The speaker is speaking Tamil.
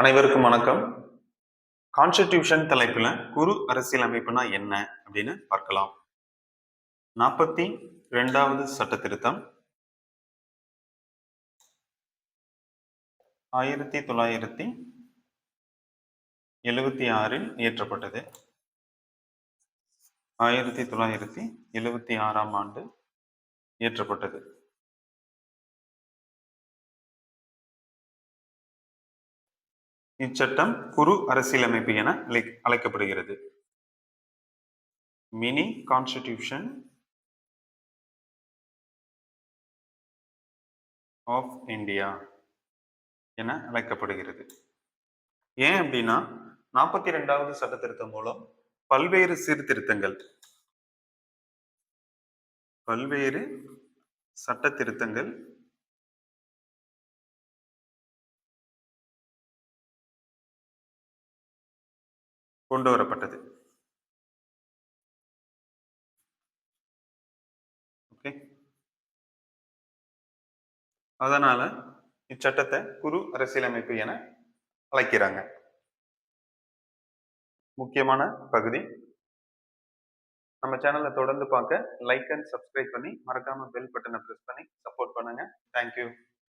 அனைவருக்கும் வணக்கம். கான்ஸ்டிடியூஷன் தலைப்புல குரு அரசியல் அமைப்புனா என்ன அப்படின்னு பார்க்கலாம். நாற்பத்தி ரெண்டாவது சட்ட திருத்தம் ஆயிரத்தி தொள்ளாயிரத்தி எழுவத்தி ஆறில் இயற்றப்பட்டது. ஆயிரத்தி தொள்ளாயிரத்தி எழுவத்தி ஆறாம் ஆண்டு இயற்றப்பட்டது. இச்சட்டம் குறு அரசியலமைப்பு என அழை- அழைக்கப்படுகிறது. மினி கான்ஸ்டிடியூஷன் ஆஃப் இந்தியா என அழைக்கப்படுகிறது. ஏன் அப்படின்னா நாற்பத்தி ரெண்டாவது சட்ட திருத்தம் மூலம் பல்வேறு சீர்திருத்தங்கள் பல்வேறு சட்ட திருத்தங்கள் கொண்டு வரப்பட்டது ஓகே அதனால இச்சட்டத்தை குறு அரசியலமைப்பு என அழைக்கிறாங்க. முக்கியமான பகுதி. நம்ம சேனலை தொடர்ந்து பார்க்க லைக் அண்ட் சப்ஸ்கிரைப் பண்ணி மறக்காம பெல் பட்டனை ப்ரெஸ் பண்ணி